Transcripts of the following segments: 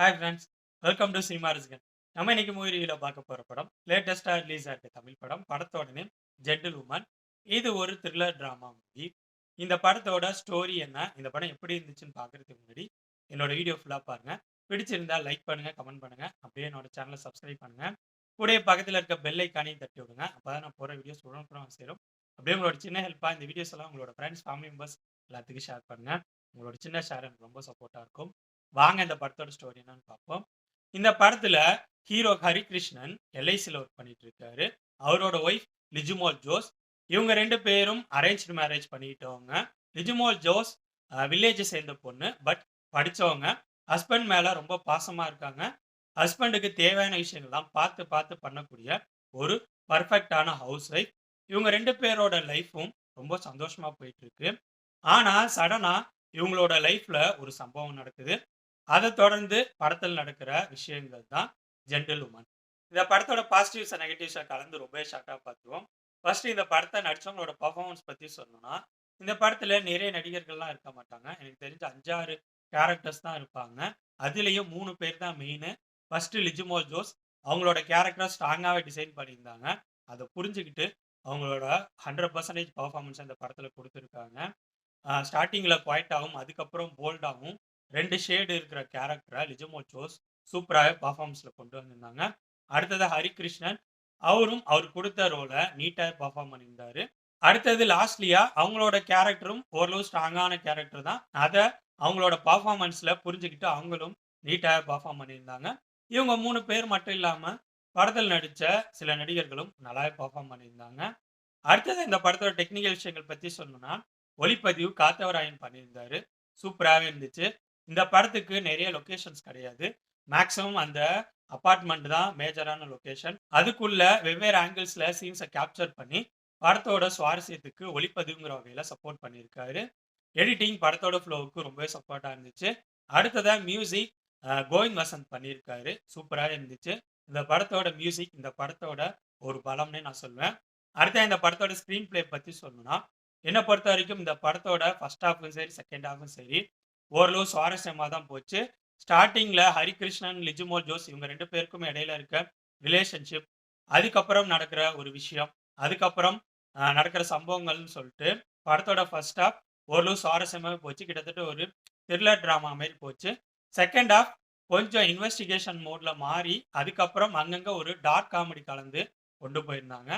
Hi friends welcome to cinema ரசிகன் நம்ம இன்னைக்கு மூவி ரிவ்யூல பார்க்க போகிற படம் லேட்டஸ்ட்டாக ரிலீஸ் ஆகிருக்க தமிழ் படம். படத்தோட நேம் ஜென்டில் உமன் இது ஒரு த்ரில்லர் ட்ராமா மூவி இந்த படத்தோட ஸ்டோரி என்ன இந்த படம் எப்படி இருந்துச்சுன்னு பார்க்கறதுக்கு முன்னாடி என்னோட வீடியோ ஃபுல்லாக பாருங்கள் பிடிச்சிருந்தா லைக் பண்ணுங்கள் கமெண்ட் பண்ணுங்க. அப்படியே என்னோட சேனலை சப்ஸ்கிரைப் பண்ணுங்க. கூட பக்கத்தில் இருக்க பெல் ஐக்கானையும் தட்டி விடுங்க. அப்போ தான் நான் போகிற வீடியோஸ் உடனுக்குடன் சேரும். அப்படியே உங்களோட சின்ன ஹெல்ப்பாக இந்த வீடியோஸ் எல்லாம் உங்களோட ஃப்ரெண்ட்ஸ் ஃபேமிலி மெம்பர்ஸ் எல்லாத்துக்கும் ஷேர் பண்ணுங்க. உங்களோட சின்ன ஷேர் எனக்கு ரொம்ப சப்போர்ட்டாக இருக்கும். வாங்க இந்த படத்தோட ஸ்டோரி என்னன்னு பார்ப்போம். இந்த படத்துல ஹீரோ ஹரிகிருஷ்ணன் எல்ஐசியில் ஒர்க் பண்ணிட்டு இருக்காரு. அவரோட ஒய்ஃப் லிஜுமோல் ஜோஸ். இவங்க ரெண்டு பேரும் அரேஞ்ச்டு மேரேஜ் பண்ணிக்கிட்டவங்க லிஜுமோல் ஜோஸ் வில்லேஜை சேர்ந்த பொண்ணு பட் படிச்சவங்க. ஹஸ்பண்ட் மேல ரொம்ப பாசமா இருக்காங்க. ஹஸ்பண்டுக்கு தேவையான விஷயங்கள்லாம் பார்த்து பார்த்து பண்ணக்கூடிய ஒரு பர்ஃபெக்டான ஹவுஸ் ஒய்ஃப் இவங்க ரெண்டு பேரோட லைஃப்பும் ரொம்ப சந்தோஷமா போயிட்டு இருக்கு. ஆனா சடனா இவங்களோட லைஃப்ல ஒரு சம்பவம் நடக்குது. அதை தொடர்ந்து படத்தில் நடக்கிற விஷயங்கள் தான் ஜென்டில் உமன் இந்த படத்தோட பாசிட்டிவ்ஸ் நெகட்டிவ்ஸை கலந்து ரொம்ப ஷார்ட்டாக பார்த்துருவோம். ஃபர்ஸ்ட் இந்த படத்தை நடித்தவங்களோட பர்ஃபார்மன்ஸ் பற்றி சொல்லணும்னா இந்த படத்தில் நிறைய நடிகர்கள்லாம் இருக்க மாட்டாங்க. எனக்கு தெரிஞ்ச அஞ்சாறு கேரக்டர்ஸ் தான் இருப்பாங்க. அதுலேயும் மூணு பேர் தான் மெயின் ஃபர்ஸ்ட் லிஜுமோ ஜோஸ் அவங்களோட கேரக்டரை ஸ்ட்ராங்காகவே டிசைன் பண்ணியிருந்தாங்க. அதை புரிஞ்சுக்கிட்டு அவங்களோட ஹண்ட்ரட் பர்சன்டேஜ் பர்ஃபார்மன்ஸ் அந்த படத்தில் கொடுத்துருக்காங்க. ஸ்டார்டிங்கில் குவாய்ட்டாகவும் அதுக்கப்புறம் போல்டாகவும் ரெண்டு ஷேடு இருக்கிற கேரக்டரை லிஜமோ ஜோஸ் சூப்பராகவே பர்ஃபார்மன்ஸில் கொண்டு வந்திருந்தாங்க. அடுத்தது ஹரிகிருஷ்ணன். அவரும் அவர் கொடுத்த ரோலை நீட்டாக பர்ஃபார்ம் பண்ணியிருந்தாரு. அடுத்தது லாஸ்ட்லியா அவங்களோட கேரக்டரும் ஓரளவு ஸ்ட்ராங்கான கேரக்டர் தான். அதை அவங்களோட பர்ஃபார்மன்ஸில் புரிஞ்சுக்கிட்டு அவங்களும் நீட்டாக பர்ஃபார்ம் பண்ணியிருந்தாங்க. இவங்க மூணு பேர் மட்டும் இல்லாமல் படத்தில் நடித்த சில நடிகர்களும் நல்லாவே பர்ஃபார்ம் பண்ணியிருந்தாங்க. அடுத்தது இந்த படத்தோட டெக்னிக்கல் விஷயங்கள் பற்றி சொல்லணும்னா ஒளிப்பதிவு காத்தவராயன் பண்ணியிருந்தாரு. சூப்பராகவே இருந்துச்சு. இந்த படத்துக்கு நிறைய லொக்கேஷன்ஸ் கிடையாது. மேக்ஸிமம் அந்த அப்பார்ட்மெண்ட் தான் மேஜரான லொக்கேஷன் அதுக்குள்ள வெவ்வேறு ஆங்கிள்ஸ்ல சீன்ஸை கேப்சர் பண்ணி படத்தோட சுவாரஸ்யத்துக்கு ஒளிப்பதிவுங்கிற வகையில சப்போர்ட் பண்ணியிருக்காரு. எடிட்டிங் படத்தோட ஃப்ளோவுக்கு ரொம்பவே சப்போர்ட்டாக இருந்துச்சு. அடுத்ததா மியூசிக் கோவிந்த் வசந்த் பண்ணியிருக்காரு. சூப்பராக இருந்துச்சு. இந்த படத்தோட மியூசிக் இந்த படத்தோட ஒரு பலம்னே நான் சொல்லுவேன். அடுத்த இந்த படத்தோட ஸ்க்ரீன் பிளே பற்றி சொல்லணும்னா என்னை பொறுத்த வரைக்கும் இந்த படத்தோட ஃபர்ஸ்ட் ஹாஃபும் சரி செகண்ட் ஹாஃபும் சரி ஓரளவு சுவாரஸ்யமாக தான் போச்சு. ஸ்டார்டிங்கில் ஹரிகிருஷ்ணன் லிஜுமோல் ஜோஸ் இவங்க ரெண்டு பேருக்கும் இடையில இருக்க ரிலேஷன்ஷிப் அதுக்கப்புறம் நடக்கிற ஒரு விஷயம் அதுக்கப்புறம் நடக்கிற சம்பவங்கள்னு சொல்லிட்டு படத்தோட ஃபர்ஸ்ட் ஆஃப் ஓரளவு சுவாரஸ்யமாக போச்சு. கிட்டத்தட்ட ஒரு த்ரில்லர் ட்ராமா மாதிரி போச்சு. செகண்ட் ஆஃப் கொஞ்சம் இன்வெஸ்டிகேஷன் மோடில் மாறி அதுக்கப்புறம் அங்கங்கே ஒரு டார்க் காமெடி கலந்து கொண்டு போயிருந்தாங்க.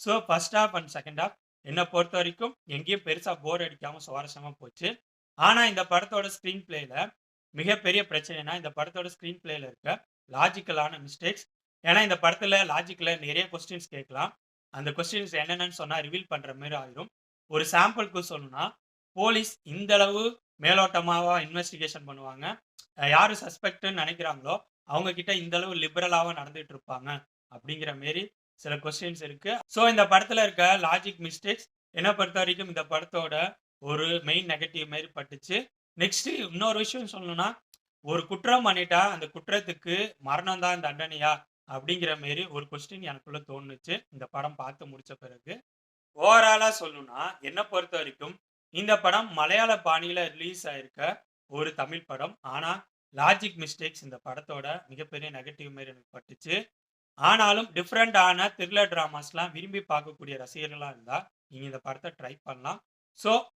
So first half and second half என்னை பொறுத்த வரைக்கும் எங்கேயும் பெருசாக போர் அடிக்காமல் சுவாரஸ்யமாக போச்சு. ஆனால் இந்த படத்தோட ஸ்க்ரீன் பிளேல மிகப்பெரிய பிரச்சனைனா இந்த படத்தோட ஸ்க்ரீன் பிளேல இருக்க லாஜிக்கலான மிஸ்டேக்ஸ் ஏன்னா இந்த படத்தில் லாஜிக்கில் நிறைய கொஸ்டின்ஸ் கேட்கலாம். அந்த கொஸ்டின்ஸ் என்னென்னு சொன்னால் ரிவீல் பண்ணுற மாதிரி ஆயிரும். ஒரு சாம்பிளுக்கு சொல்லணும்னா போலீஸ் இந்த அளவு மேலோட்டமாக இன்வெஸ்டிகேஷன் பண்ணுவாங்க. யார் சஸ்பெக்ட்னு நினைக்கிறாங்களோ அவங்க கிட்ட இந்த அளவு லிபரலாக நடந்துகிட்டு இருப்பாங்க அப்படிங்கிற மாரி சில கொஸ்டின்ஸ் இருக்கு. ஸோ இந்த படத்தில் இருக்க லாஜிக் மிஸ்டேக்ஸ் என்ன பொறுத்த வரைக்கும் இந்த படத்தோட ஒரு மெயின் நெகட்டிவ் மாதிரி பட்டுச்சு. நெக்ஸ்ட் இன்னொரு விஷயம் சொல்லணும்னா ஒரு குற்றம் பண்ணிட்டா அந்த குற்றத்துக்கு மரணம் தான் தண்டனையா? அப்படிங்கிற மாரி ஒரு கொஸ்டின் எனக்குள்ள தோணுச்சு. இந்த படம் பார்த்து முடிச்ச பிறகு. ஓவராலா சொல்லணும்னா என்னை பொறுத்த வரைக்கும் இந்த படம் மலையாள பாணியில ரிலீஸ் ஆயிருக்க ஒரு தமிழ் படம். ஆனா லாஜிக் மிஸ்டேக்ஸ் இந்த படத்தோட மிகப்பெரிய நெகட்டிவ் மாரி எனக்கு பட்டுச்சு. ஆனாலும் டிஃப்ரெண்டான த்ரில்லர் ட்ராமாஸ்லாம் விரும்பி பார்க்கக்கூடிய ரசிகர்களாக இருந்தால் நீங்கள் இந்த படத்தை ட்ரை பண்ணலாம். ஸோ